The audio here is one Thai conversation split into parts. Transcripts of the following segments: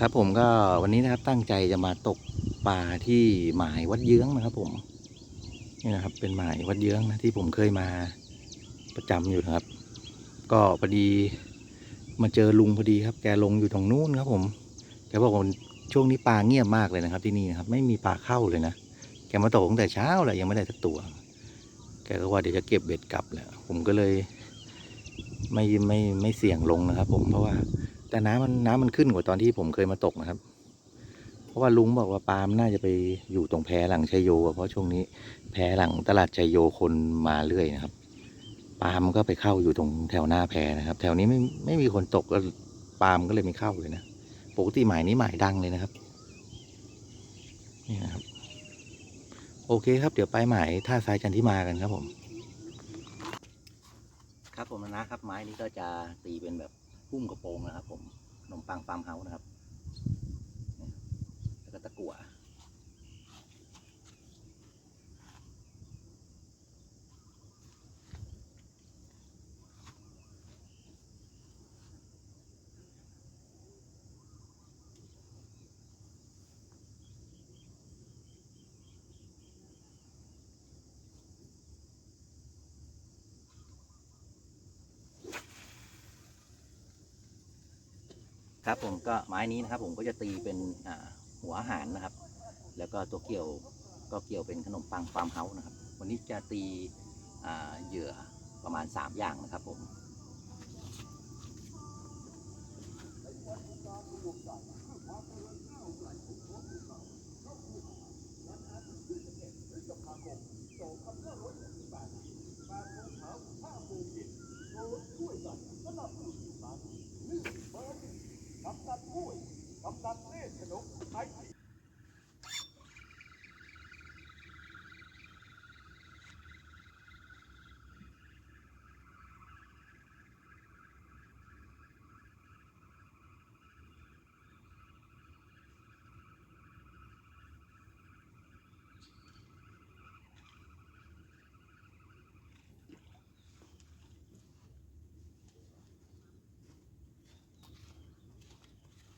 ครับผมก็วันนี้นะครับตั้งใจจะมาตกปลาที่หมายวัดเยื้องนะครับ ผมนี่นะครับ เป็นหมายวัดเยื้องนะที่ผมเคยมาประจำอยู่นะครับ ก็พอดีมาเจอลุงพอดีครับ แกลงอยู่ตรงนู้นครับ ผมแกบอกว่าช่วงนี้ปลาเงียบมากเลยนะครับ ที่นี่นะครับ ไม่มีปลาเข้าเลยนะแกมาตกตั้งแต่เช้าแหละยังไม่ได้สักตัว แกก็ว่าเดี๋ยวจะเก็บเบ็ดกลับแหละผมก็เลย ไม่ไม่ไม่เสี่ยงลงนะครับ ผมเพราะว่า แต่น้ำมันน้ำมันขึ้นกว่าตอนที่ผมเคยมาตกนะครับ เพราะว่าลุงบอกว่าปาล์มน่าจะไปอยู่ตรงแพหลังชัยโย เพราะช่วงนี้แพหลังตลาดชัยโยคนมาเรื่อยนะครับ ปาล์มก็ไปเข้าอยู่ตรงแถวหน้าแพนะครับ แถวนี้ไม่ไม่มีคนตกก็ปาล์มก็เลยไม่เข้าเลยนะปกติหมายนี้หมายดังเลยนะครับนี่นะครับ โอเคครับ เดี๋ยวไปหมายท่าทรายจันทิมากันครับผม ครับผมนะครับไม้นี้ก็จะตีเป็นแบบ พุ่มกระโปรงนะครับผมขนมปังฟาร์มเฮาส์นะครับแล้วก็ตะกั่ว ครับผมก็ไม้นี้นะครับผมก็จะตีเป็นหัวอาหารนะครับ แล้วก็ตัวเกี่ยวก็เกี่ยวเป็นขนมปังฟาร์มเฮาส์นะครับ วันนี้จะตีเหยื่อประมาณ 3 อย่างนะครับผม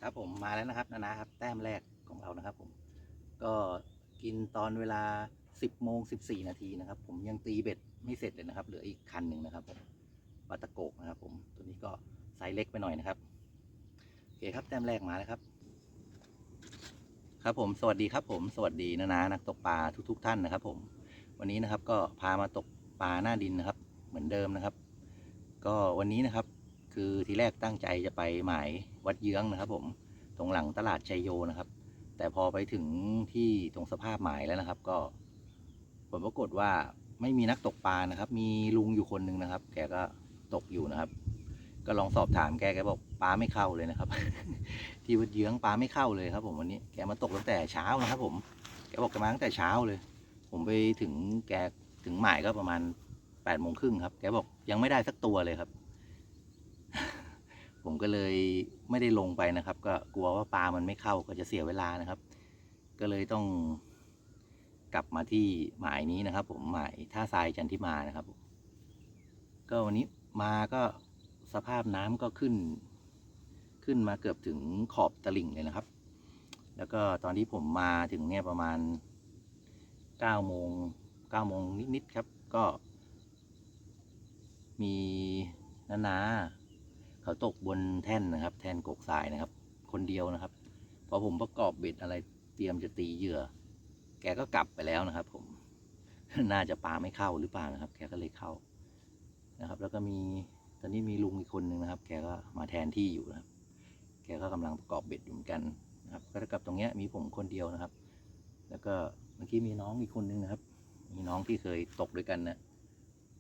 ครับผมมาแล้วนะครับนานาครับ แต้มแรกของเรานะครับ ผม ก็กินตอนเวลา 10โมง14 นาทีนะครับ ผมยังตีเบ็ดไม่เสร็จเลยนะครับ เหลืออีกคันหนึ่งนะครับผมปลาตะโกกนะครับ ผมตัวนี้ก็ไซส์เล็กไปหน่อยนะครับโอเคครับแต้มแรกมาแล้วครับ ครับผมสวัสดีครับ ผมสวัสดีนานานักตกปลาทุกๆท่านนะครับ ผม วันนี้นะครับก็พามาตกปลาหน้าดินนะครับ เหมือนเดิมนะครับ ก็วันนี้นะครับ คือทีแรกตั้งใจจะไปหมาย วัดเยื้องนะครับ ผมตรงหลังตลาดชัยโยนะครับ แต่พอไปถึงที่ตรงสภาพหมายแล้วนะครับ ก็ผลปรากฏว่าไม่มีนักตกปลานะครับ มีลุงอยู่คนหนึ่งนะครับ แกก็ตกอยู่นะครับ ก็ลองสอบถามแกแกบอกปลาไม่เข้าเลยนะครับ ที่วัดเยื้องปลาไม่เข้าเลยครับ ผมวันนี้แกมาตกตั้งแต่เช้านะครับ ผมแกบอกแกมาตั้งแต่เช้าเลย ผมไปถึงแกถึงหมายก็ประมาณแปดโมงครึ่งครับ แกบอกยังไม่ได้สักตัวเลยครับ ผมก็เลยไม่ได้ลงไปนะครับ ก็กลัวว่าปลามันไม่เข้าก็จะเสียเวลานะครับ ก็เลยต้องกลับมาที่หมายนี้นะครับ ผมหมายท่าทรายจันทิมานะครับ ก็วันนี้มาก็สภาพน้ำก็ขึ้น ขึ้นมาเกือบถึงขอบตลิ่งเลยนะครับ แล้วก็ตอนที่ผมมาถึงเนี่ยประมาณเก้าโมงเก้าโมงนิดๆครับ ก็มีนานา เขาตกบนแท่นนะครับ แท่นกกทรายนะครับ คนเดียวนะครับพอผมประกอบเบ็ดอะไรเตรียมจะตีเหยื่อ แกก็กลับไปแล้วนะครับ ผม น่าจะปลาไม่เข้าหรือเปล่านะครับ แกก็เลยเข้านะครับ แล้วก็มีตอนนี้มีลุงอีกคนหนึ่งนะครับ แกก็มาแทนที่อยู่นะครับ แกก็กำลังประกอบเบ็ดอยู่เหมือนกันนะครับ ก็เท่ากับตรงเนี้ยมีผมคนเดียวนะครับ แล้วก็เมื่อกี้มีน้องอีกคนนึงนะครับ มีน้องที่เคยตกด้วยกันนะ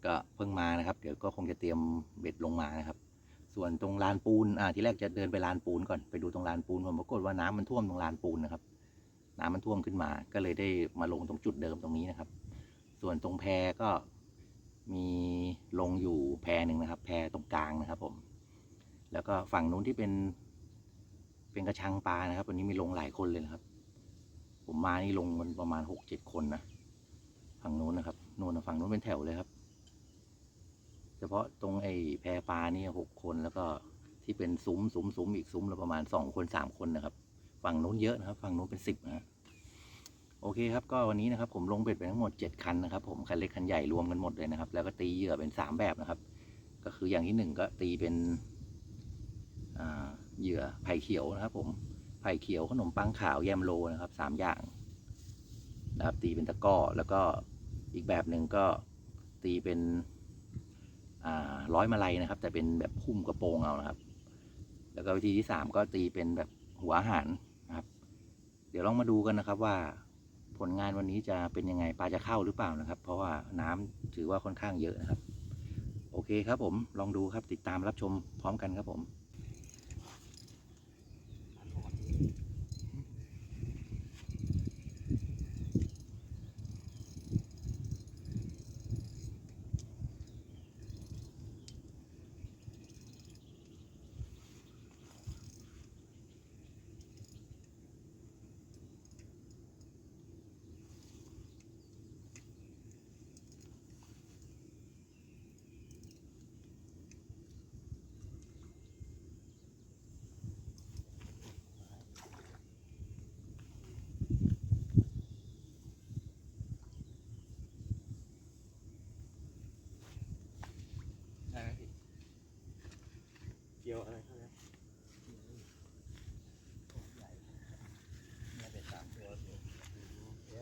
ก็เพิ่งมานะครับ เดี๋ยวก็คงจะเตรียมเบ็ดลงมานะครับ ส่วนตรงลานปูนอ่าที่แรกจะเดินไปลานปูนก่อนไปดูตรงลานปูนผมปรากฏว่าน้ำมันท่วมตรงลานปูนนะครับ น้ำมันท่วมขึ้นมา ก็เลยได้มาลงตรงจุดเดิมตรงนี้นะครับ ส่วนตรงแพก็มีลงอยู่แพหนึ่งนะครับ แพตรงกลางนะครับผม แล้วก็ฝั่งนู้นที่เป็นเป็นกระชังปลานะครับ วันนี้มีลงหลายคนเลยนะครับ ผมมานี่ลงมันประมาณหกเจ็ดคนนะ ฝั่งนู้นนะครับนู้นนะฝั่งนู้นเป็นแถวเลยครับ เฉพาะตรงไอ้แพปลานี่หกคนแล้วก็ที่เป็นซุ้มซุ้มซุ้มอีกซุ้มละประมาณสองคนสามคนนะครับ ฝั่งนู้นเยอะนะครับ ฝั่งนู้นเป็นสิบนะโอเคครับก็วันนี้นะครับผมลงเบ็ดไปทั้งหมดเจ็ดคันนะครับ ผมคันเล็กคันใหญ่รวมกันหมดเลยนะครับ แล้วก็ตีเหยื่อเป็นสามแบบนะครับ ก็คืออย่างที่หนึ่งก็ตีเป็นเหยื่อไผ่เขียวนะครับ ผมไผ่เขียวขนมปังขาวแยมโลนะครับสามอย่างนะครับตีเป็นตะก้อแล้วก็อีกแบบหนึ่งก็ตีเป็น ร้อยมาลัยนะครับ แต่เป็นแบบหุ้มกระโปรงเอานะครับ แล้วก็วิธีที่สามก็ตีเป็นแบบหัวอาหารนะครับ เดี๋ยวลองมาดูกันนะครับว่าผลงานวันนี้จะเป็นยังไงปลาจะเข้าหรือเปล่านะครับ เพราะว่าน้ำถือว่าค่อนข้างเยอะนะครับ โอเคครับผมลองดูครับติดตามรับชมพร้อมกันครับผม ได้ไหมพี่เกี่ยวอะไรเข้าแล้ว น่าจะสามตัว ไ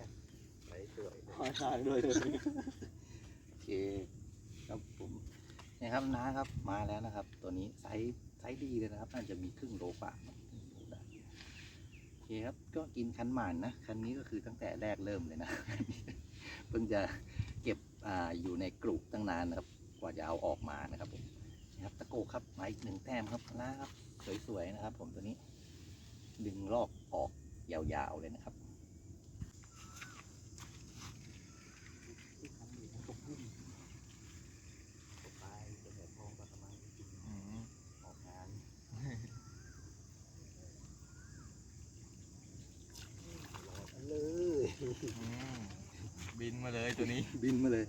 หล สวยขอทางด้วยเลยโอเคครับผมนี่ครับน้าครับมาแล้วนะครับ ตัวนี้ไซส์ไซส์ดีเลยนะครับน่าจะมีครึ่งโลฝ่าโอเคครับก็กินคันหมานนะคันนี้ก็คือตั้งแต่แรกเริ่มเลยนะเพิ่งจะเก็บอ่าอยู่ในกลุ่ตั้งนานนะครับ กว่าจะเอาออกมานะครับผมนี่ครับตะโกครับมาอีกหนึ่งแต้มครับนะครับสวยๆนะครับ ผมตัวนี้ ดึงลอกออกยาวๆเลยนะครับ ไปเป็นแบบทองปลากระมังจริงๆออกงาน เลย บินมาเลยตัวนี้ บินมาเลย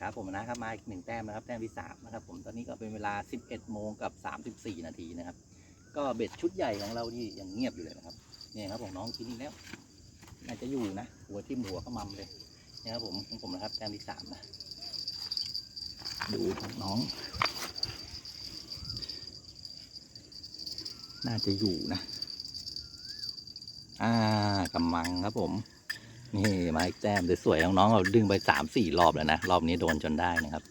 ครับผมนะครับมาอีกหนึ่งแต้มนะครับ แต้มที่สามนะครับ ผมตอนนี้ก็เป็นเวลา 11โมงกับ 34 นาทีนะครับ ก็เบ็ดชุดใหญ่ของเราที่ยังเงียบอยู่เลยนะครับเนี่ยครับผมน้องกินอีกแล้วน่าจะอยู่นะ หัวทิ่มหัวเขามัมเลยเนี่ยครับผมของผมนะครับ แต้มที่สามนะดูของน้อง น่าจะอยู่นะ อ่ากำมังครับผม นี่มาอีกแต้มสวยๆน้องๆเราดึงไปสามสี่รอบแล้วนะ รอบนี้โดนจนได้นะครับ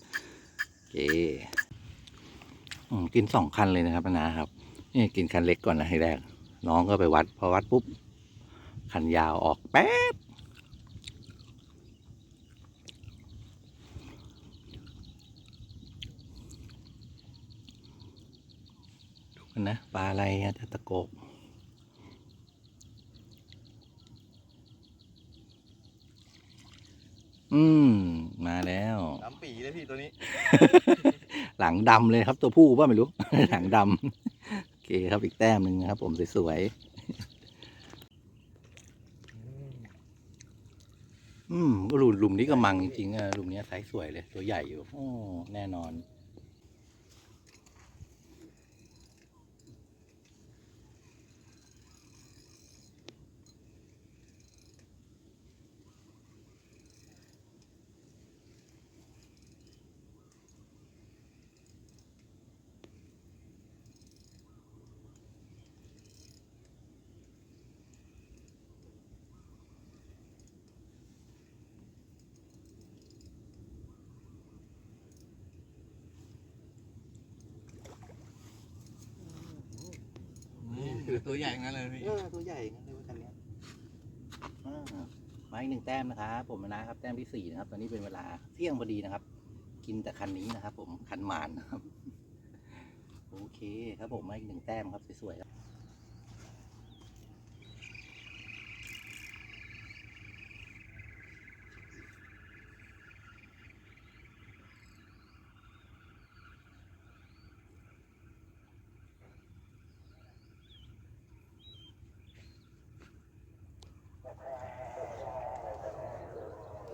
โอเคกินสองคันเลยนะครับนะครับ นี่กินคันเล็กก่อนนะให้แรก น้องก็ไปวัด พอวัดปุ๊บ คันยาวออกแป๊บดูกันนะปลาอะไรอะตะโกก อืม มาแล้วสามปีเลยพี่ตัวนี้ หลังดำเลยครับตัวผู้ป่ะไม่รู้ หลังดำโอเคครับอีกแต้มหนึ่งนะครับ ผมสวยๆอืมก็หลุมหลุมนี้ก็มังจริงๆอะหลุมนี้ไซส์สวยเลย ตัวใหญ่อยู่โอ้แน่นอน ตัวใหญ่งั้นเลยพี่เออตัวใหญ่งั้นเลยว่าคันเนี้ยอ่ามาอีกหนึ่งแต้มนะครับผมนะครับ แต้มที่สี่นะครับ ตอนนี้เป็นเวลาเที่ยงพอดีนะครับ กินแต่คันนี้นะครับ ผมคันหมานนะครับ โอเคครับผมมาอีกหนึ่งแต้มครับสวยๆครับ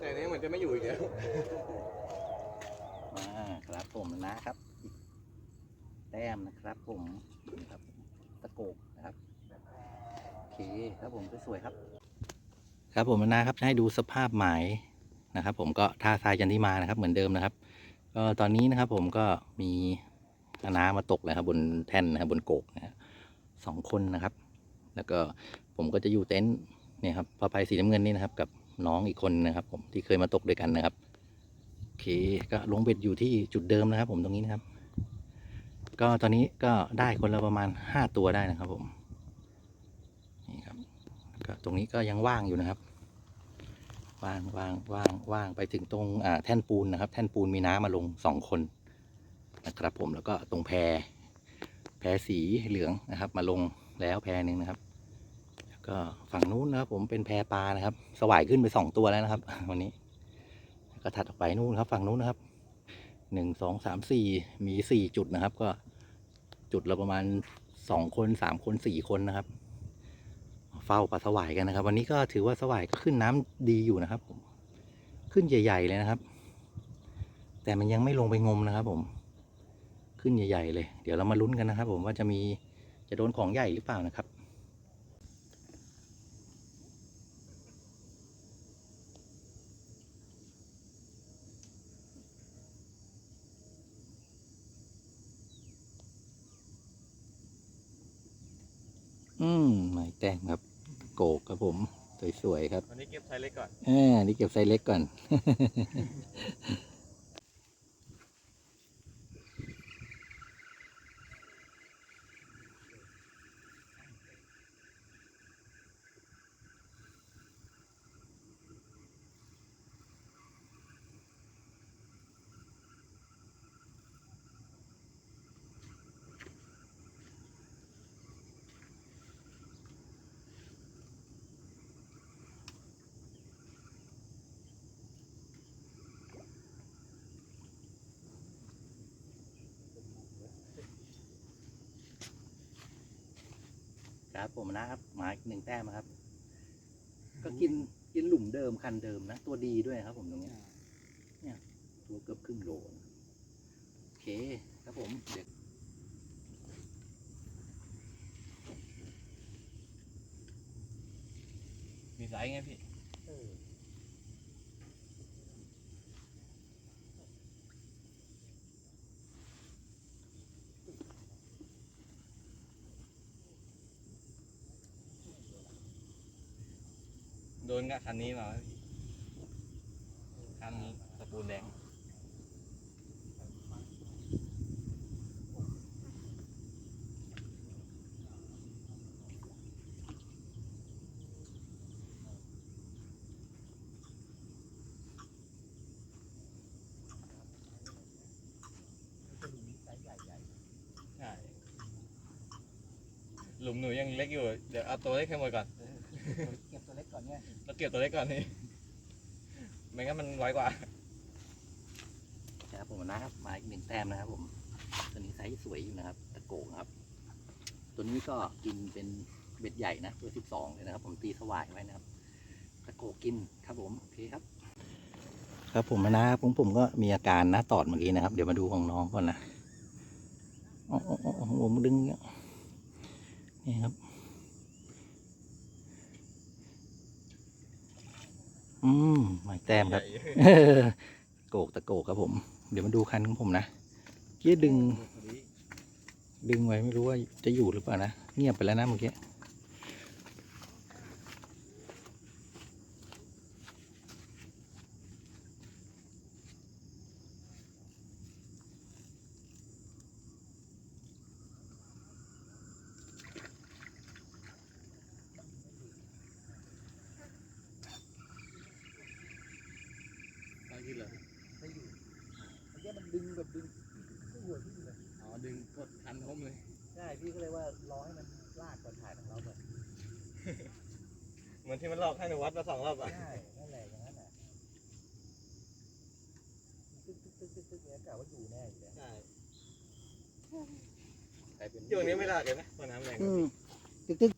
แต่อันนี้เหมือนจะไม่อยู่อีกแล้วมาครับผมนะครับอีกแต้มนะครับผมนี่ครับตะโกกนะครับโอเคครับผมสวยๆครับ ครับผมนะครับจะให้ดูสภาพหมายนะครับ ผมก็ท่าทรายจันทิมานะครับ เหมือนเดิมนะครับ ก็ตอนนี้นะครับ ผมก็มีน้ามาตกเลยครับ บนแท่นนะครับบนโกกนะฮะสองคนนะครับ แล้วก็ผมก็จะอยู่เต็นท์เนี่ยครับผ้าใบสีน้ำเงินนี่นะครับ กับ น้องอีกคนนะครับ ผมที่เคยมาตกด้วยกันนะครับโอเคก็ลงเบ็ดอยู่ที่จุดเดิมนะครับ ผมตรงนี้นะครับ ก็ตอนนี้ก็ได้คนละประมาณห้าตัวได้นะครับ ผมนี่ครับก็ตรงนี้ก็ยังว่างอยู่นะครับ ว่างว่างว่างว่างไปถึงตรงอ่าแท่นปูนนะครับ แท่นปูนมีน้ำมาลงสองคนนะครับ ผมแล้วก็ตรงแพแพสีเหลืองนะครับ มาลงแล้วแพหนึ่งนะครับ ก็ฝั่งนู้นนะครับ ผมเป็นแพปลานะครับ สวายขึ้นไปสองตัวแล้วนะครับ วันนี้ ก็ถัดออกไปนู่นครับ ฝั่งนู้นนะครับหนึ่งสองสามสี่มีสี่จุดนะครับ ก็จุดละประมาณสองคนสามคนสี่คนนะครับ เฝ้าปลาสวายกันนะครับ วันนี้ก็ถือว่าสวายก็ขึ้นน้ำดีอยู่นะครับผมขึ้นใหญ่ ๆ เลยนะครับ แต่มันยังไม่ลงไปงมนะครับ ผม ขึ้นใหญ่ ๆ เลย เดี๋ยวเรามาลุ้นกันนะครับ ผมว่าจะมีจะโดนของใหญ่หรือเปล่านะครับ อืมหมายแต้มครับ โกกครับผม สวยๆครับ วันนี้เก็บไซส์เล็กก่อน อ่า นี่เก็บไซส์เล็กก่อน ครับผมนะครับหมาอีกหนึ่งแต้มนะครับ ก็กินกินหลุมเดิมคันเดิมนะ ตัวดีด้วยครับ ผมตรงเนี้ยเนี่ย ตัวเกือบครึ่งโลนะโอเคครับผมเดี๋ยวมีไซส์ไงพี่ โดนกับคันนี้มาไหมพี่คันนี้ตะปูนแดงใช่หลุมหนูยังเล็กอยู่ เดี๋ยวเอาตัวเล็กให้หมดก่อน อนเนี่ยเราเก็บตัวเล็กก่อนนี่ไม่งั้นมันไวกว่าครับผมนะครับหมาอีกหนึ่งแต้มนะครับ ผมตัวนี้ไซส์สวยอยู่นะครับ ตะโกงครับ ตัวนี้ก็กินเป็นเบ็ดใหญ่นะตัวสิบสองเลยนะครับ ผมตีสวายไว้นะครับ ตะโกกินครับผมโอเคครับ ครับผมนะครับผมผมก็มีอาการนะตอดเมื่อกี้นะครับ เดี๋ยวมาดูของน้องก่อนนะโอ้โอ้โอ้โอ้ผมดึงเนี่ยนี่ครับ อืมหมายแต้มครับโกกตะโกกครับผม เดี๋ยวมาดูคันของผมนะเกี้ดึง ดึงไว้ไม่รู้ว่าจะอยู่หรือเปล่านะ เงียบไปแล้วนะเมื่อกี้ ได้ยืดเลย ไม่อยู่เมื่อกี้มัน ดึงแบบดึงหัวที่เลยอ๋อดึงกดคันทมเลย ใช่พี่ก็เลยว่ารอให้มันลากก่อนถ่ายของเราก่อนเหมือนที่มันหลอกให้หนูวัดมาสองรอบอะใช่นั่นแหละอย่างนั้นแหละตึ๊กตึ๊กตึ๊กตึ๊กตึ๊กเนี่ยกะว่าอยู่แน่อยู่แล้วใช่กลายเป็นอยู่นี้ไม่ลากเลยนะเพราะน้ำแรง อืมตึ๊กตึ๊ก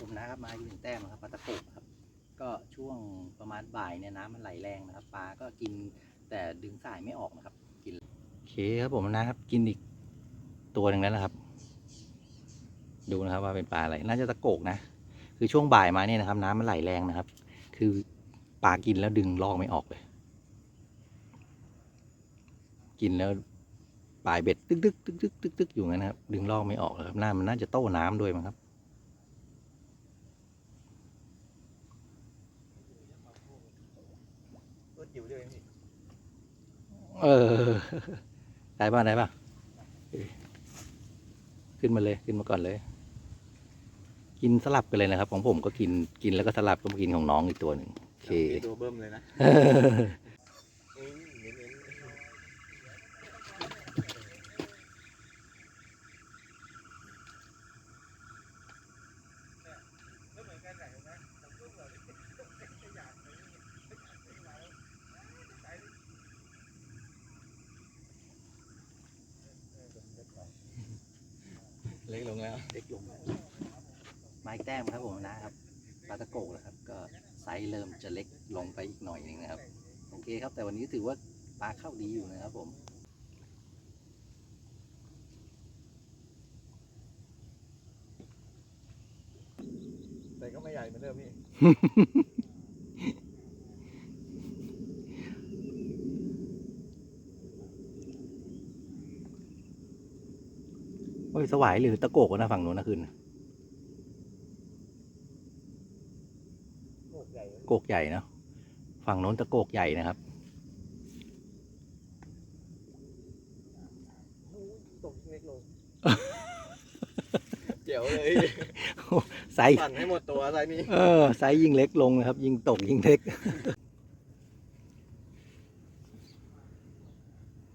ผมนะครับมาอีกหนึ่งแต้มนะครับปลาตะโกกครับ ก็ช่วงประมาณบ่ายเนี่ยน้ำมันไหลแรงนะครับปลาก็กินแต่ดึงสายไม่ออกนะครับ กินโอเคครับผมนะครับ กินอีกตัวหนึ่งแล้วนะครับ ดูนะครับว่าเป็นปลาอะไรน่าจะตะโกกนะ คือช่วงบ่ายมาเนี่ยนะครับ น้ำมันไหลแรงนะครับ คือปลากินแล้วดึงลอกไม่ออกเลย กินแล้วปลายเบ็ดตึกตึกตึกตึกตึกตึกอยู่งั้นนะครับ ดึงลอกไม่ออกเลยครับหน้ามันน่าจะโต้น้ำด้วยมั้งครับ ตัวจิ๋วเดียวเองพี่ เออ ได้ป่ะได้ป่ะเออขึ้นมาเลยขึ้นมาก่อนเลย กินสลับกันเลยนะครับ ของผมก็กินกินแล้วก็สลับก็มากินของน้องอีกตัวหนึ่งโอเคตัวเบิ่มเลยนะเอ้ยเน้นเน้น เล็กลงแล้ว เล็กลงแล้วไม้แต้มครับผมนะครับปลาตะโกกนะครับ ก็ไซส์เริ่มจะเล็กลงไปอีกหน่อยหนึงนะครับ โอเคครับ แต่วันนี้ถือว่าปลาเข้าดีอยู่นะครับผมแต่ก็ไม่ใหญ่เหมือนเดิมพี่โอ้ยสวายหรือตะโกกวะนะฝั่งนู้นนะคืนโคตรใหญ่เลยโกกใหญ่เนาะฝั่งนู้นตะโกกใหญ่นะครับ ตกเล็กลงเจ๋วเลย ไซส์ปั่นให้หมดตัวไซส์นี้ เออไซส์ยิ่งเล็กลงนะครับ ยิ่งตกยิ่งเล็ก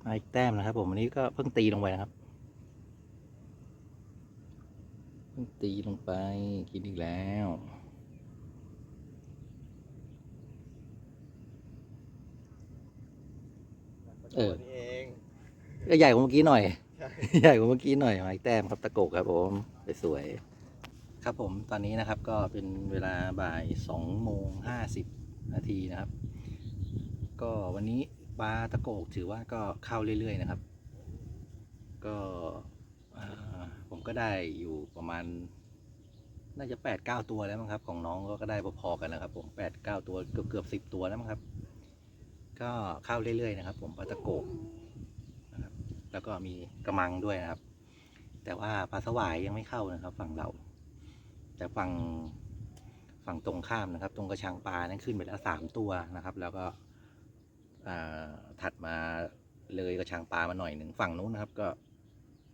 มาอีกแต้มนะครับ ผมอันนี้ก็เพิ่งตีลงไปนะครับ เพิ่งตีลงไปกินอีกแล้วเออนี่เองก็ใหญ่กว่าเมื่อกี้หน่อยใช่ใหญ่กว่าเมื่อกี้หน่อยมาอีกแต้มครับตะโกกครับผมสวยๆ ครับผมตอนนี้นะครับก็เป็นเวลาบ่ายสองโมงห้าสิบนาทีนะครับ ก็วันนี้ปลาตะโกกถือว่าก็เข้าเรื่อยๆนะครับ ก็ผมก็ได้อยู่ประมาณ น่าจะแปดเก้าตัวแล้วมั้งครับ ของน้องก็ได้พอๆกันนะครับ ผมแปดเก้าตัวเกือบเกือบสิบตัวแล้วมั้งครับ ก็เข้าเรื่อยๆนะครับ ผมปลาตะโกกนะครับแล้วก็มีกระมังด้วยนะครับ แต่ว่าปลาสวายยังไม่เข้านะครับ ฝั่งเรา แต่ฝั่งฝั่งตรงข้ามนะครับ ตรงกระชังปลานั้นขึ้นไปแล้วสามตัวนะครับ แล้วก็ถัดมาเลยกระชังปลามาหน่อยหนึ่งฝั่งนู้นนะครับ ก็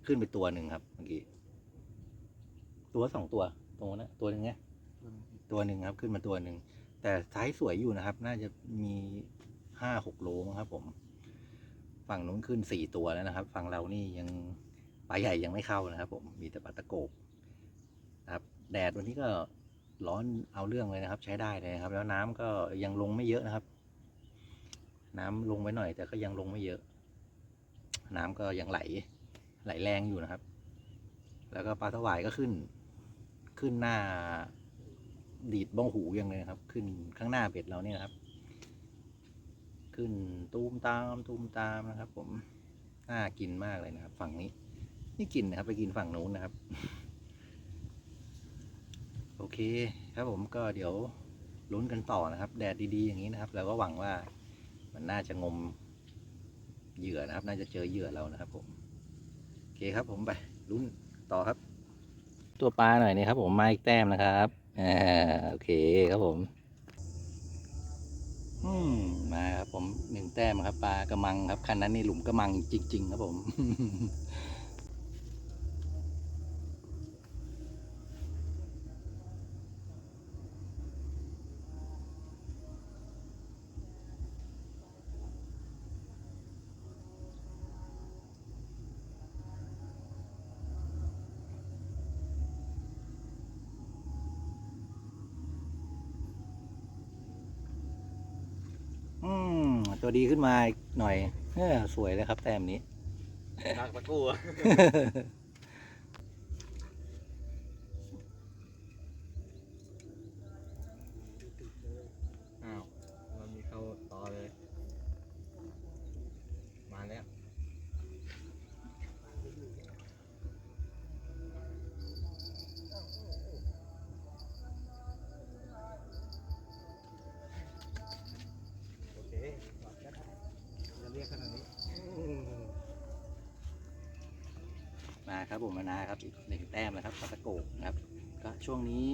ขึ้นไปตัวหนึ่งครับเมื่อกี้ตัวสองตัวตรงนั้นนะตัวหนึ่งเนี่ยตัวหนึ่งครับ ขึ้นมาตัวหนึ่งแต่ไซส์สวยอยู่นะครับ น่าจะมีห้าหกโลงครับผม ฝั่งนู้นขึ้นสี่ตัวแล้วนะครับ ฝั่งเรานี่ยังปลาใหญ่ยังไม่เข้านะครับ ผมมีแต่ปลาตะโกบนะครับ แดดวันนี้ก็ร้อนเอาเรื่องเลยนะครับ ใช้ได้เลยนะครับ แล้วน้ำก็ยังลงไม่เยอะนะครับ น้ำลงไปหน่อย แต่ก็ยังลงไม่เยอะ น้ำก็ยังไหล ไหลแรงอยู่นะครับ แล้วก็ปลาสวายก็ขึ้น ขึ้นหน้า ดีดบ้องหูยังเลยครับ ขึ้นข้างหน้าเบ็ดเราเนี่ยนะครับ ขึ้นตูมตามตูมตามนะครับ ผมน่ากินมากเลยนะครับ ฝั่งนี้ นี่กินนะครับ ไปกินฝั่งนู้นนะครับ โอเคครับผมก็เดี๋ยวลุ้นกันต่อนะครับ แดดดีๆอย่างนี้นะครับเราก็หวังว่ามันน่าจะงมเหยื่อนะครับ น่าจะเจอเหยื่อเรานะครับผมโอเคครับผมไปลุ้นต่อครับ ตัวปลาหน่อยนี่ครับ ผมมาอีกแต้มนะครับอ่าโอเคครับผมอืมมาครับผมหนึ่งแต้มครับปลากระมังครับคันนั้นนี่หลุมกระมังจริง ๆ ครับผม อืม ตัวดีขึ้นมาอีกหน่อยเออสวยเลยครับแต้มนี้ทางตะกู้ อะครับผมมานะครับอีกหนึ่งแต้มนะครับปลาตะโกนะครับ ก็ช่วงนี้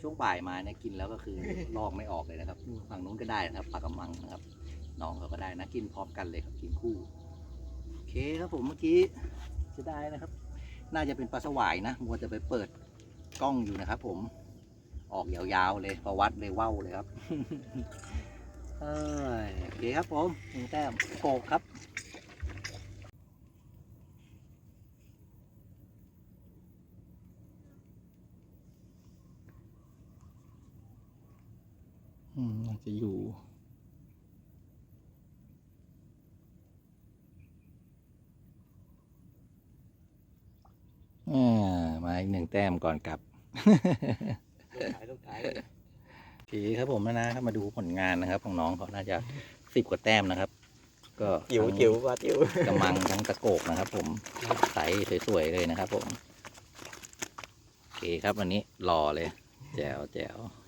ช่วงบ่ายมาเนี่ยกินแล้วก็คือลอกไม่ออกเลยนะครับฝั่งนู้นก็ได้นะครับปลากระมังนะครับน้องเขาก็ได้นะกินพร้อมกันเลยครับกินคู่โอเคครับผมเมื่อกี้จะได้นะครับ น่าจะเป็นปลาสวายนะมัวจะไปเปิดกล้องอยู่นะครับ ผมออกยาวๆเลยประวัดเลยว่าวเลยครับเอ้ยโอเคครับผมหนึ่งแต้มโกกครับ อืมน่าจะอยู่ อ่า มาอีกหนึ่งแต้มก่อนกลับลูกขายลูกขายโอเคครับผมนะนะครับมาดูผลงานนะครับ ของน้องเขาน่าจะสิบกว่าแต้มนะครับ ก็จิ๋วทั้งจิ๋วปลาจิ๋วกระมังทั้งตะโกกนะครับ ผมใสสวยๆเลยนะครับ ผม โอเคครับวันนี้รอเลย แจ๋วแจ๋วโอ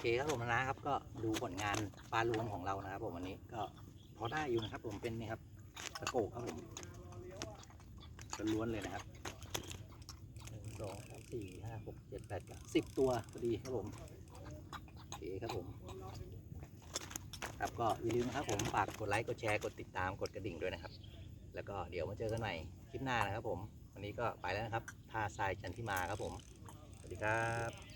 เคครับผมนะครับก็ดูผลงานปลารวมของเรานะครับผมวันนี้ก็พอได้อยู่นะครับผมเป็นนี่ครับตะโกกครับผมล้วนเลยนะครับหนึ่งสองสามสี่ห้าหกเจ็ดแปดกสิบตัวพอดีครับผมโอเคครับผมครับก็อย่าลืมนะครับผมฝากกดไลค์กดแชร์กดติดตามกดกระดิ่งด้วยนะครับ แล้วก็เดี๋ยวมาเจอกันใหม่คลิปหน้านะครับผม วันนี้ก็ไปแล้วนะครับท่าทรายจันทิมาครับผม สวัสดีครับ